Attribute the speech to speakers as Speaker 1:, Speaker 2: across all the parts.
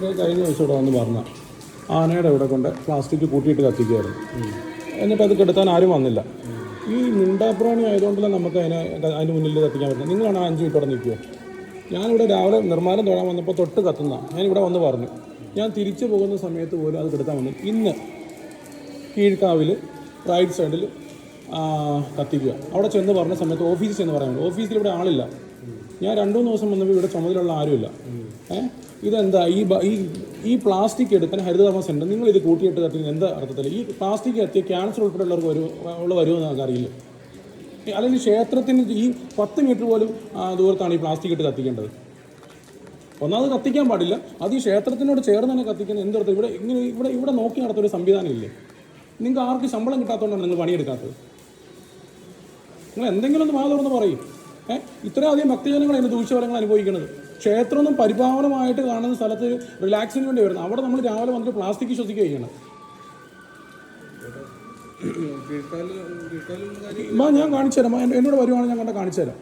Speaker 1: ഇത്രയും കഴിഞ്ഞ ദിവസം ഇവിടെ വന്ന് പറഞ്ഞ ആനയുടെ ഇവിടെ കൊണ്ട് പ്ലാസ്റ്റിക് കൂട്ടിയിട്ട് കത്തിക്കുകയായിരുന്നു. എന്നിട്ട് അത് കെടുത്താൻ ആരും വന്നില്ല. ഈ മിണ്ടാപ്രാണി ആയതുകൊണ്ടല്ല നമുക്ക് അതിനെ അതിന് മുന്നിൽ കത്തിക്കാൻ പറ്റുന്നത്? നിങ്ങളാണ് അഞ്ച് മിനിറ്റ് അവിടെ നിൽക്കുക. ഞാനിവിടെ രാവിലെ നിർമ്മാണം തൊഴാൻ വന്നപ്പോൾ തൊട്ട് കത്തുന്ന. ഞാനിവിടെ വന്ന് പറഞ്ഞു. ഞാൻ തിരിച്ചു പോകുന്ന സമയത്ത് പോലും അത് കെടുത്താൻ വന്നു. ഇന്ന് കീഴ്ക്കാവിൽ റൈറ്റ് സൈഡിൽ കത്തിക്കുക. അവിടെ ചെന്ന് പറഞ്ഞ സമയത്ത് ഓഫീസിൽ ചെന്ന് പറയാൻ ഓഫീസിൽ ഇവിടെ ആളില്ല. ഞാൻ രണ്ടു മൂന്ന് ദിവസം വന്നപ്പോൾ ഇവിടെ ചുമതലയുള്ള ആരുമില്ല. ഏഹ് ഇതെന്താ? ഈ ഈ ഈ പ്ലാസ്റ്റിക് എടുക്കാൻ ഹരിതകർമ്മ ഉണ്ട് നിങ്ങൾ ഇത് കൂട്ടിയിട്ട് കത്തിക്കുന്നത് എന്താ അർത്ഥത്തിൽ ഈ പ്ലാസ്റ്റിക് എത്തിയ ക്യാൻസർ ഉൾപ്പെടെയുള്ളവർക്ക് വരും ഉള്ള വരുമെന്ന് നമുക്ക് അറിയില്ല ഈ അല്ലെങ്കിൽ ക്ഷേത്രത്തിന് ഈ പത്ത് മീറ്റർ പോലും ദൂരത്താണ് ഈ പ്ലാസ്റ്റിക് ഇട്ട് കത്തിക്കേണ്ടത്. ഒന്നാമത് കത്തിക്കാൻ പാടില്ല. അത് ഈ ക്ഷേത്രത്തിനോട് ചേർന്ന് തന്നെ കത്തിക്കുന്നത് എന്തർത്ഥം ഇവിടെ ഇങ്ങനെ ഇവിടെ ഇവിടെ നോക്കി നടത്തൊരു സംവിധാനം ഇല്ലേ നിങ്ങൾക്ക് ആർക്ക് ശമ്പളം കിട്ടാത്തതുകൊണ്ടാണ് നിങ്ങൾ പണിയെടുക്കാത്തത്? നിങ്ങൾ എന്തെങ്കിലും ഒന്ന് വാ തുറന്ന് പറയും. ഇത്രയധികം ഭക്തജനങ്ങൾ അതിന് ദൂഷ്യഫലങ്ങൾ അനുഭവിക്കുന്നത്. ക്ഷേത്രമൊന്നും പരിപാവനമായിട്ട് കാണുന്ന സ്ഥലത്ത് റിലാക്സിന് വേണ്ടി വരുന്നത്. അവിടെ നമ്മൾ രാവിലെ വന്നിട്ട് പ്ലാസ്റ്റിക് ശ്വസിക്കുകയാണ്. ഞാൻ കാണിച്ചു തരാം. എന്നോട് വരുവാണെങ്കിൽ ഞാൻ കണ്ട കാണിച്ചു തരാം.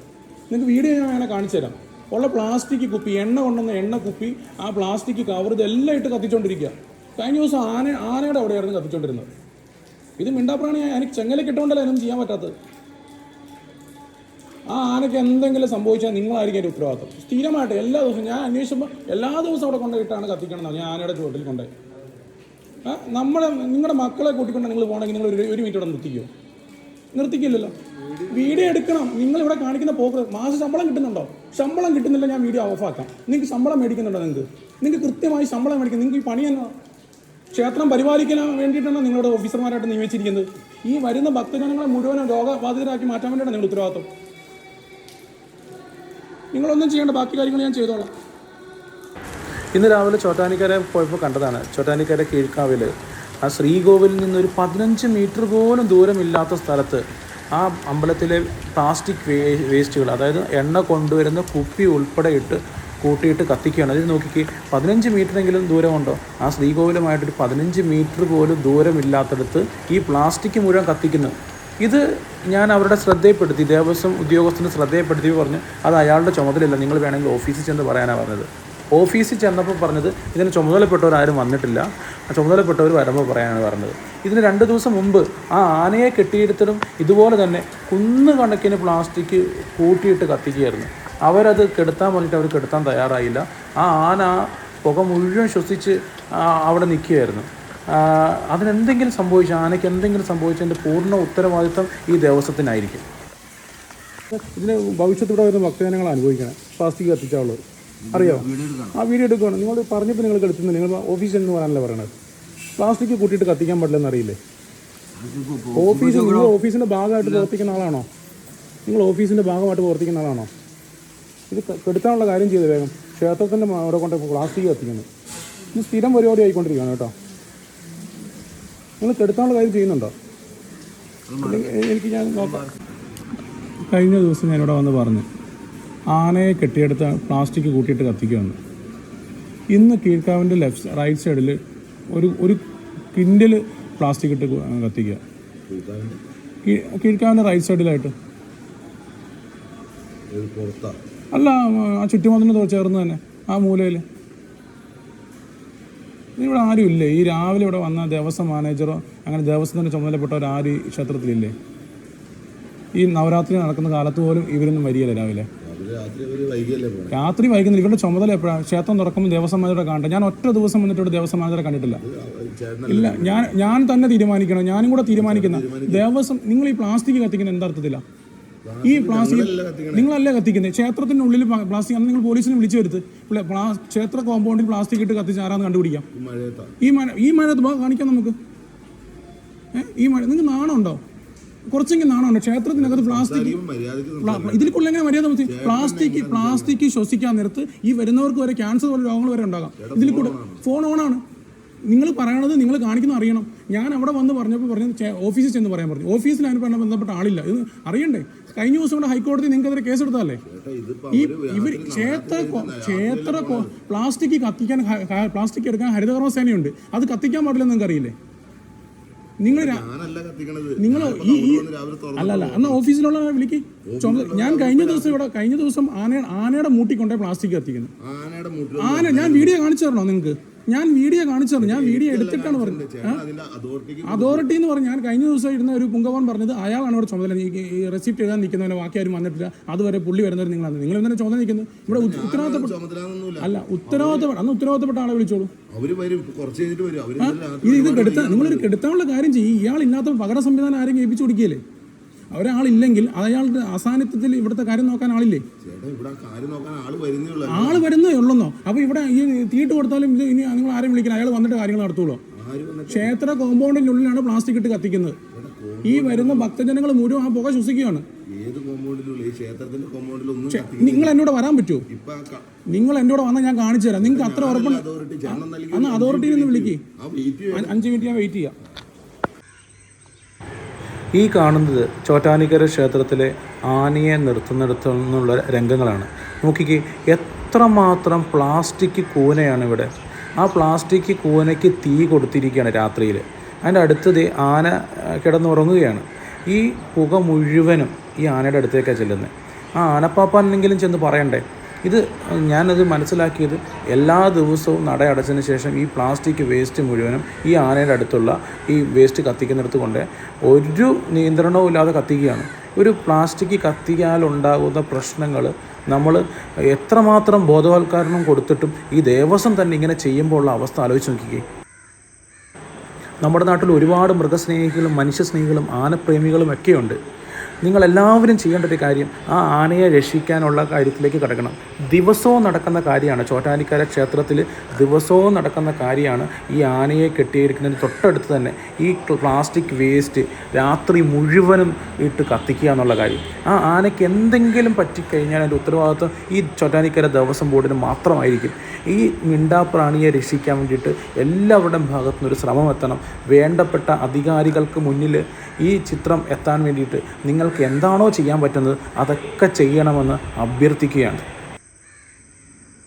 Speaker 1: നിങ്ങൾക്ക് വീഡിയോ ഞാൻ വേണേൽ കാണിച്ചു തരാം. ഉള്ള പ്ലാസ്റ്റിക് കുപ്പി എണ്ണ കൊണ്ടുവന്ന എണ്ണ കുപ്പി ആ പ്ലാസ്റ്റിക് കവർ ഇതെല്ലാം ഇട്ട് കത്തിച്ചുകൊണ്ടിരിക്കുക കഴിഞ്ഞ ദിവസം ആന ആനയുടെ അവിടെയായിരുന്നു കത്തിച്ചുകൊണ്ടിരുന്നത് ഇത് മിണ്ടാപ്രാണി എനിക്ക് ചെങ്ങല എന്നും ചെയ്യാൻ പറ്റാത്തത്. ആ ആനയ്ക്ക് എന്തെങ്കിലും സംഭവിച്ചാൽ നിങ്ങളായിരിക്കും എന്റെ ഉത്തരവാദിത്വം. സ്ഥിരമായിട്ട് എല്ലാ ദിവസവും ഞാൻ അന്വേഷിച്ചപ്പോൾ എല്ലാ ദിവസവും അവിടെ കൊണ്ടുപോയിട്ടാണ് കത്തിക്കണം എന്നാണ് ഞാൻ ആനയുടെ ചുവട്ടിൽ നമ്മുടെ നമ്മളെ നിങ്ങളുടെ മക്കളെ കൂട്ടിക്കൊണ്ട് നിങ്ങൾ പോകണമെങ്കിൽ നിങ്ങൾ ഒരു ഒരു മിനിറ്റ് ഇവിടെ നിർത്തിക്കോ. നിർത്തിക്കില്ലല്ലോ. വീഡിയോ എടുക്കണം. നിങ്ങൾ ഇവിടെ കാണിക്കുന്ന പോക്ക് മാസം ശമ്പളം കിട്ടുന്നുണ്ടോ? ശമ്പളം കിട്ടുന്നില്ല ഞാൻ വീഡിയോ ഓഫാക്കാം നിങ്ങൾക്ക് ശമ്പളം മേടിക്കുന്നുണ്ടോ നിങ്ങൾക്ക്? നിങ്ങൾക്ക് കൃത്യമായി ശമ്പളം മേടിക്കും നിങ്ങൾക്ക് ഈ പണി എന്നാ ക്ഷേത്രം പരിപാലിക്കാൻ വേണ്ടിയിട്ടാണ് നിങ്ങളുടെ ഓഫീസർമാരായിട്ട് നിയമിച്ചിരിക്കുന്നത്? ഈ വരുന്ന ഭക്തജനങ്ങളെ മുഴുവനും രോഗബാധിതരാക്കി മാറ്റാൻ വേണ്ടിയിട്ടാണ് നിങ്ങൾ ഉത്തരവാദിത്വം. നിങ്ങളൊന്നും ചെയ്യേണ്ട ബാക്കി കാര്യങ്ങൾ ഞാൻ ചെയ്തോളാം. ഇന്ന് രാവിലെ ചോട്ടാനിക്കര പോയപ്പോൾ കണ്ടതാണ്. ചോട്ടാനിക്കര കീഴ്ക്കാവിൽ ആ ശ്രീകോവിലിൽ നിന്നൊരു പതിനഞ്ച് മീറ്റർ പോലും ദൂരമില്ലാത്ത സ്ഥലത്ത് ആ അമ്പലത്തിലെ പ്ലാസ്റ്റിക് വേസ്റ്റുകൾ അതായത് എണ്ണ കൊണ്ടുവരുന്ന കുപ്പി ഉൾപ്പെടെ ഇട്ട് കൂട്ടിയിട്ട് കത്തിക്കുകയാണ്. അതിൽ നോക്കിക്ക് പതിനഞ്ച് മീറ്ററെങ്കിലും ദൂരമുണ്ടോ? ആ ശ്രീകോവിലുമായിട്ടൊരു പതിനഞ്ച് മീറ്റർ പോലും ദൂരമില്ലാത്തടത്ത് ഈ പ്ലാസ്റ്റിക് മുഴുവൻ കത്തിക്കുന്നു. ഇത് ഞാൻ അവരുടെ ശ്രദ്ധയെപ്പെടുത്തി ദേവസ്വം ഉദ്യോഗസ്ഥന് ശ്രദ്ധയെപ്പെടുത്തി പറഞ്ഞു അത് അയാളുടെ ചുമതലയില്ല. നിങ്ങൾ വേണമെങ്കിൽ ഓഫീസിൽ ചെന്ന് പറയാനാണ് പറഞ്ഞത്. ഓഫീസിൽ ചെന്നപ്പോൾ പറഞ്ഞത് ഇതിന് ചുമതലപ്പെട്ടവർ ആരും വന്നിട്ടില്ല. ആ ചുമതലപ്പെട്ടവർ വരുമ്പോൾ പറയാനാണ് പറഞ്ഞത്. ഇതിന് രണ്ട് ദിവസം മുമ്പ് ആ ആനയെ കെട്ടിയെടുത്തതും ഇതുപോലെ തന്നെ കുന്നുകണക്കിന് പ്ലാസ്റ്റിക് കൂട്ടിയിട്ട് കത്തിക്കുകയായിരുന്നു. അവരത് കെടുത്താൻ പറഞ്ഞിട്ട് അവർ കെടുത്താൻ തയ്യാറായില്ല. ആ ആന പുക മുഴുവൻ ശ്വസിച്ച് അവിടെ നിൽക്കുകയായിരുന്നു. അതിനെന്തെങ്കിലും സംഭവിച്ച ആനയ്ക്ക് എന്തെങ്കിലും സംഭവിച്ചതിന്റെ പൂർണ ഉത്തരവാദിത്വം ഈ ദേവസ്വത്തിനായിരിക്കും. ഇതിന് ഭവിഷ്യത്തോടെ വരുന്ന ഭക്തജനങ്ങൾ അനുഭവിക്കണം. പ്ലാസ്റ്റിക് കത്തിച്ചാളുള്ളത് അറിയാമോ ആ വീഡിയോ എടുക്കുകയാണ് നിങ്ങൾ പറഞ്ഞപ്പോൾ നിങ്ങൾ എടുത്തുന്നത് നിങ്ങൾ ഓഫീസിൽ എന്ന് പറയാനല്ലേ പറയണത്. പ്ലാസ്റ്റിക് കൂട്ടിയിട്ട് കത്തിക്കാൻ പാടില്ലെന്ന് അറിയില്ലേ? ഓഫീസ് നിങ്ങൾ ഓഫീസിന്റെ ഭാഗമായിട്ട് പ്രവർത്തിക്കുന്ന ആളാണോ? നിങ്ങൾ ഓഫീസിന്റെ ഭാഗമായിട്ട് പ്രവർത്തിക്കുന്ന ആളാണോ? ഇത് കെടുത്താനുള്ള കാര്യം ചെയ്ത് വേഗം. ക്ഷേത്രത്തിന്റെ അവിടെ കൊണ്ട് പ്ലാസ്റ്റിക് കത്തിക്കുന്നു. ഇത് സ്ഥിരം പരിപാടി ആയിക്കൊണ്ടിരിക്കുകയാണ് കേട്ടോ. നിങ്ങൾ കെടുത്താനുള്ള കാര്യം ചെയ്യുന്നുണ്ടോ? എനിക്ക് ഞാൻ നോക്കാം. കഴിഞ്ഞ ദിവസം ഞാനിവിടെ വന്ന് പറഞ്ഞു ആനയെ കെട്ടിയെടുത്ത് പ്ലാസ്റ്റിക് കൂട്ടിയിട്ട് കത്തിക്കുമെന്ന്. ഇന്ന് കീഴ്ക്കാവിന്റെ ലെഫ്റ്റ് റൈറ്റ് സൈഡിൽ ഒരു ഒരു കിൻഡിൽ പ്ലാസ്റ്റിക് ഇട്ട് കത്തിക്കുക. കീഴ്ക്കാവിന്റെ റൈറ്റ് സൈഡിലായിട്ട് അല്ല ആ ചുറ്റുമതിന് ചേർന്ന് തന്നെ ആ മൂലയിൽ ഇവിടെ ആരും ഇല്ലേ ഈ രാവിലെ ഇവിടെ വന്ന ദേവസ്വം മാനേജറോ അങ്ങനെ ദേവസ്വത്തിന്റെ ചുമതലപ്പെട്ടവർ ആരും ഈ ക്ഷേത്രത്തിലില്ലേ? ഈ നവരാത്രി നടക്കുന്ന കാലത്ത് പോലും ഇവരൊന്നും വരികയില്ല രാവിലെ.
Speaker 2: രാത്രി
Speaker 1: വൈകുന്നില്ല ഇവരുടെ ചുമതല എപ്പോഴാണ് ക്ഷേത്രം തുറക്കുമ്പോൾ ദേവസ്വം മാനേജറെ കാണട്ടെ. ഞാൻ ഒറ്റ ദിവസം വന്നിട്ട് ഇവിടെ ദേവസ്വം മാനേജറെ കണ്ടിട്ടില്ല. ഇല്ല ഞാൻ ഞാൻ തന്നെ തീരുമാനിക്കണം. ഞാനും കൂടെ തീരുമാനിക്കുന്ന ദേവസ്വം നിങ്ങൾ ഈ പ്ലാസ്റ്റിക് കത്തിക്കുന്ന എന്താർത്ഥത്തില്ല ഈ പ്ലാസ്റ്റിക് നിങ്ങളല്ലേ കത്തിക്കുന്നത് ക്ഷേത്രത്തിന്റെ ഉള്ളിൽ പ്ലാസ്റ്റിക് അന്ന് നിങ്ങൾ പോലീസിനെ വിളിച്ചു വരുത്ത്. ക്ഷേത്ര കോമ്പൗണ്ടിൽ പ്ലാസ്റ്റിക് ഇട്ട് കത്തിച്ച് ആരാന്ന് കണ്ടുപിടിക്കാം.
Speaker 2: ഈ മഴ
Speaker 1: ഈ മഴ ഈ മഴത്ത് കാണിക്കാം നമുക്ക്. ഈ മഴ നിങ്ങൾക്ക് നാണമുണ്ടോ കുറച്ചെങ്കിലും നാണമുണ്ടോ ക്ഷേത്രത്തിനകത്ത് പ്ലാസ്റ്റിക് ഇതിലേക്കുള്ള എങ്ങനെ മര്യാദ മതി പ്ലാസ്റ്റിക് പ്ലാസ്റ്റിക് ശ്വസിക്കാൻ നേരത്ത് ഈ വരുന്നവർക്ക് വരെ ക്യാൻസർ പോലെ രോഗങ്ങൾ വരെ ഉണ്ടാകാം. ഇതിൽ കൂടെ ഫോൺ ഓണാണ് നിങ്ങൾ പറയണത് നിങ്ങൾ കാണിക്കുന്ന അറിയണം. ഞാൻ അവിടെ വന്ന് പറഞ്ഞപ്പോൾ പറഞ്ഞത് ഓഫീസിൽ ചെന്ന് പറയാൻ പറഞ്ഞു. ഓഫീസിൽ അതിന് പറഞ്ഞ ബന്ധപ്പെട്ട ആളില്ല. ഇത് അറിയണ്ടേ? കഴിഞ്ഞ ദിവസം ഇവിടെ ഹൈക്കോടതി നിങ്ങൾക്കെതിരെ
Speaker 2: ഇതിപ്പോ
Speaker 1: ഈ ഇവർ ക്ഷേത്ര ക്ഷേത്ര പ്ലാസ്റ്റിക് കത്തിക്കാൻ പ്ലാസ്റ്റിക് എടുക്കാൻ ഹരിതകർമ്മ സേനയുണ്ട് അത് കത്തിക്കാൻ പാടില്ലെന്ന് നിങ്ങൾക്ക് അറിയില്ലേ
Speaker 2: നിങ്ങൾ നിങ്ങൾ ഈ അല്ല അല്ല എന്നാ ഓഫീസിലുള്ള വിളിക്ക്. ഞാൻ കഴിഞ്ഞ ദിവസം ഇവിടെ കഴിഞ്ഞ ദിവസം ആന ആനയുടെ മൂട്ടിക്കൊണ്ടേ പ്ലാസ്റ്റിക് കത്തിക്കുന്നു.
Speaker 3: ആനയുടെ
Speaker 2: ആന ഞാൻ വീഡിയോ കാണിച്ചു തരണോ നിങ്ങൾക്ക്? ഞാൻ വീഡിയോ കാണിച്ചു തന്നു ഞാൻ വീഡിയോ എടുത്തിട്ടാണ് പറഞ്ഞത്. അതോറിറ്റി എന്ന് പറഞ്ഞു ഞാൻ കഴിഞ്ഞ ദിവസം ഇരുന്ന ഒരു പുങ്കവൻ പറഞ്ഞത് അയാളാണ് ഇവിടെ ചുമതല. റെസിപ്റ്റ് എഴുതാൻ നിൽക്കുന്നവനെ ബാക്കി ആരും വന്നിട്ടില്ല. അതുവരെ പുള്ളി വരുന്നവർ നിങ്ങളാണ്. നിങ്ങൾ എന്തിനാ ചുമതല നിൽക്കുന്നത്? ഇവിടെ ഉത്ത- ഉത്തരവാദിത്തപ്പെട്ട അല്ല ഉത്തരവാദിത്തപ്പെട്ട അന്ന് ഉത്തരവാദിത്തപ്പെട്ട ആളെ വിളിച്ചോളൂ. ഇത് കെടുത്താൻ നിങ്ങളൊരു കെടുത്താനുള്ള കാര്യം ചെയ്യും. ഇയാൾ ഇല്ലാത്ത പകര സംവിധാനം ആരെങ്കിലും ഏൽപ്പിച്ചു കൊടുക്കുകയല്ലേ? ഒരാളില്ലെങ്കിൽ അയാളുടെ അസാന്നിധ്യത്തിൽ ഇവിടുത്തെ കാര്യം നോക്കാൻ ആളില്ലേ?
Speaker 3: ആൾ വരുന്നേ
Speaker 2: ഉള്ളെന്നോ? അപ്പോൾ ഇവിടെ ഈ തീട്ട് കൊടുത്താലും ഇത് ഇനി നിങ്ങൾ ആരെയും വിളിക്കണം അയാൾ വന്നിട്ട് കാര്യങ്ങൾ നടത്തുള്ളൂ. ക്ഷേത്ര കോമ്പൗണ്ടിനുള്ളിലാണ് പ്ലാസ്റ്റിക് ഇട്ട് കത്തിക്കുന്നത്. ഈ വരുന്ന ഭക്തജനങ്ങൾ മുഴുവൻ ആ പുക ശ്വസിക്കുകയാണ്. നിങ്ങൾ എന്നോട് വരാൻ പറ്റുമോ? നിങ്ങൾ എന്നോട് വന്നാൽ ഞാൻ കാണിച്ചു തരാം. നിങ്ങൾക്ക് അത്ര ഉറപ്പുണ്ട്. അന്ന് അതോറിറ്റിയിൽ നിന്ന് വിളിക്കേ. അഞ്ച് മിനിറ്റ് ഞാൻ വെയിറ്റ് ചെയ്യാം.
Speaker 1: ഈ കാണുന്നത് ചോറ്റാനിക്കര ക്ഷേത്രത്തിലെ ആനയെ നിർത്തുന്നിടത്തു നിന്നുള്ള രംഗങ്ങളാണ്. നോക്കിക്ക് എത്രമാത്രം പ്ലാസ്റ്റിക് കൂനയാണ് ഇവിടെ. ആ പ്ലാസ്റ്റിക് കൂനയ്ക്ക് തീ കൊടുത്തിരിക്കുകയാണ് രാത്രിയിൽ അതിന്റെ അടുത്ത് ദേ ആന കിടന്നുറങ്ങുകയാണ്. ഈ പുക മുഴുവനും ഈ ആനയുടെ അടുത്തേക്കാണ് ചെല്ലുന്നത്. ആ ആനപ്പാപ്പാനെങ്കിലും ചെന്ന് പറയണ്ടേ? ഇത് ഞാനത് മനസ്സിലാക്കിയത് എല്ലാ ദിവസവും നട അടച്ചതിന് ശേഷം ഈ പ്ലാസ്റ്റിക് വേസ്റ്റ് മുഴുവനും ഈ ആനയുടെ അടുത്തുള്ള ഈ വേസ്റ്റ് കത്തിക്കുന്നിടത്ത് കൊണ്ട് ഒരു നിയന്ത്രണവും ഇല്ലാതെ കത്തിക്കുകയാണ്. ഒരു പ്ലാസ്റ്റിക് കത്തിയാലുണ്ടാകുന്ന പ്രശ്നങ്ങൾ നമ്മൾ എത്രമാത്രം ബോധവൽക്കരണം കൊടുത്തിട്ടും ഈ ദേവസ്വം തന്നെ ഇങ്ങനെ ചെയ്യുമ്പോൾ ഉള്ള അവസ്ഥ ആലോചിച്ച് നോക്കിക്കേ. നമ്മുടെ നാട്ടിൽ ഒരുപാട് മൃഗസ്നേഹികളും മനുഷ്യസ്നേഹികളും ആനപ്രേമികളും ഒക്കെയുണ്ട്. നിങ്ങളെല്ലാവരും ചെയ്യേണ്ട ഒരു കാര്യം ആ ആനയെ രക്ഷിക്കാനുള്ള കാര്യത്തിലേക്ക് കിടക്കണം. ദിവസവും നടക്കുന്ന കാര്യമാണ്. ചോറ്റാനിക്കര ക്ഷേത്രത്തിൽ ദിവസവും നടക്കുന്ന കാര്യമാണ് ഈ ആനയെ കെട്ടിയിരിക്കുന്നതിന് തൊട്ടടുത്ത് തന്നെ ഈ പ്ലാസ്റ്റിക് വേസ്റ്റ് രാത്രി മുഴുവനും ഇട്ട് കത്തിക്കുക എന്നുള്ള കാര്യം. ആ ആനയ്ക്ക് എന്തെങ്കിലും പറ്റിക്കഴിഞ്ഞാൽ അതിന്റെ ഉത്തരവാദിത്വം ഈ ചോറ്റാനിക്കര ദേവസ്വം ബോർഡിന് മാത്രമായിരിക്കും. ഈ മിണ്ടാപ്രാണിയെ രക്ഷിക്കാൻ വേണ്ടിയിട്ട് എല്ലാവരുടെയും ഭാഗത്തു നിന്നൊരു ശ്രമം എത്തണം. വേണ്ടപ്പെട്ട അധികാരികൾക്ക് മുന്നിൽ ഈ ചിത്രം എത്താൻ വേണ്ടിയിട്ട് നിങ്ങൾക്ക് എന്താണോ ചെയ്യാൻ പറ്റുന്നത് അതൊക്കെ ചെയ്യണമെന്ന് അഭ്യർത്ഥിക്കുകയാണ്.